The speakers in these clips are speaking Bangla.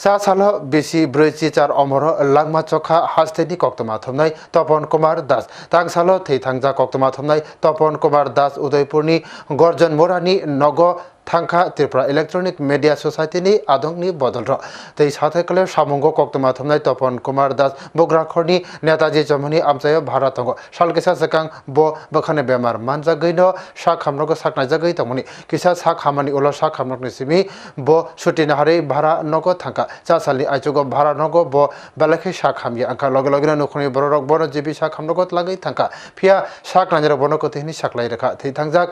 सा साल बेसी ब्रैजि चार अमर लांमा चखा हास्टेनि कक्तमा थमनाय तपन कुमार दास तां साल थैथांजा कक्तमा थमनाय तपन कुमार दास उदयपुरनि गर्जन मोरानि नग थांखा त्रिपुरा इलेक्ट्रनिक मिडिया ससाइटिनि आदंनि बदल र तै साथैकले सामुंग कक्तमा थमनाय तपन कुमार दास बुग्राखरनि नेताजी जमनि आमचाय भारा तंग सालकेसा जकां ब बखाने बेमार मानजागैनो सा खामनगो साकनायजागै तंगनि किसा सा खामानि उल सा खामनगनि सिमी ब सुटिनाहारै भारा नगो थांखा चा सालनि आइचुगो भारा नगो ब बेलाखै सा खामिया आंखा लगे लगे नखरनि बररक बर जिबि सा खामनगो लागै थांखा फिया सा खानायरा बनको तेहनि साकलाय रेखा थै थांजाक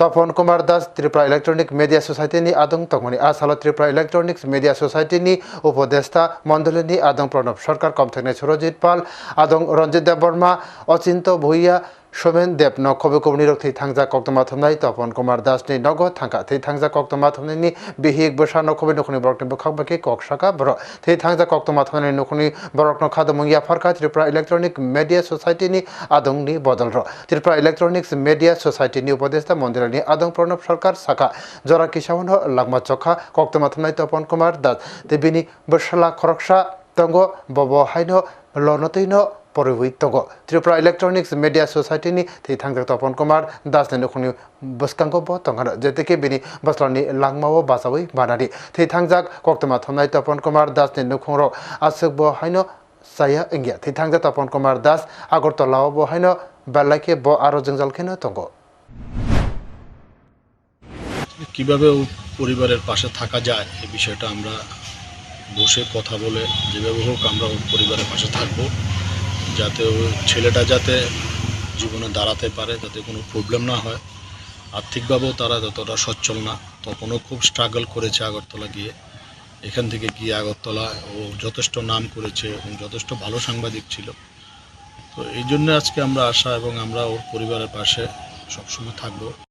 તપવન કુમાર દાસ ત્રિપુરા ઇલેક્ટ્રોનિક મીડિયા સોસાયટીની આદંગ તકમની આ સાલો ત્રિપુરા ઇલેક્ટ્રોનિક્સ મીડિયા સોસાયટીની ઉપદેષ્ટા মণ্ডলিনী আদং প্রণব সরকার কম থাকলে সুরজিৎ পাল আদং রঞ্জিত দেববর্মা অচিন্ত ভূইয়া সোমেন দেব ন কবে কবনি রক থৈ থাংজা কক্তমা থমনাই তপন কুমার দাসনি নগ থাংকা থৈ থাংজা কক্তমা থমনাইনি বিহিক বসা নখবে নখনি বরকনি বখাক বাকি কক শাখা বর থৈ থাংজা কক্তমা থমনাই নখনি বরকন খাদ মঙ্গিয়া ফারকা ত্রিপুরা ইলেকট্রনিক মিডিয়া সসাইটিনি আদংনি বদল র ত্রিপুরা ইলেকট্রনিক্স মিডিয়া সসাইটিনি উপদেষ্টা মন্দিরনি আদং প্রণব সরকার শাখা জরা কিসামন লাগমা চখা কক্তমা থমনাই তপন কুমার দাস তেবিনি বসলা খরকসা তঙ্গ বব হাইন লনতৈন porwi togo tripura electronics media society ni thei thangjak topon kumar das ne khuni buskang ko bo tongar jete ke bini baslani langma wo basawi banari thei thangjak koktama thonai topon kumar das ne nukhung ro asuk bo haino saya ingya thei thangjak topon kumar das agartala bo haino balake bo aro jengjal khena tongo কীভাবে পরিবারের পাশে থাকা যায় এই বিষয়টা আমরা বসে কথা বলে যেভাবে হোক আমরা পরিবারের পাশে থাকব যাতে ও ছেলেটা যাতে জীবনে দাঁড়াতে পারে, যাতে কোনো প্রবলেম না হয়। আর্থিকভাবেও তারা যতটা সচ্ছল না, তখনও খুব স্ট্রাগল করেছে আগরতলা গিয়ে। এখান থেকে গিয়ে আগরতলা ও যথেষ্ট নাম করেছে এবং যথেষ্ট ভালো সাংবাদিক ছিল। তো এই জন্য আজকে আমরা আসা এবং আমরা ওর পরিবারের পাশে সবসময় থাকব।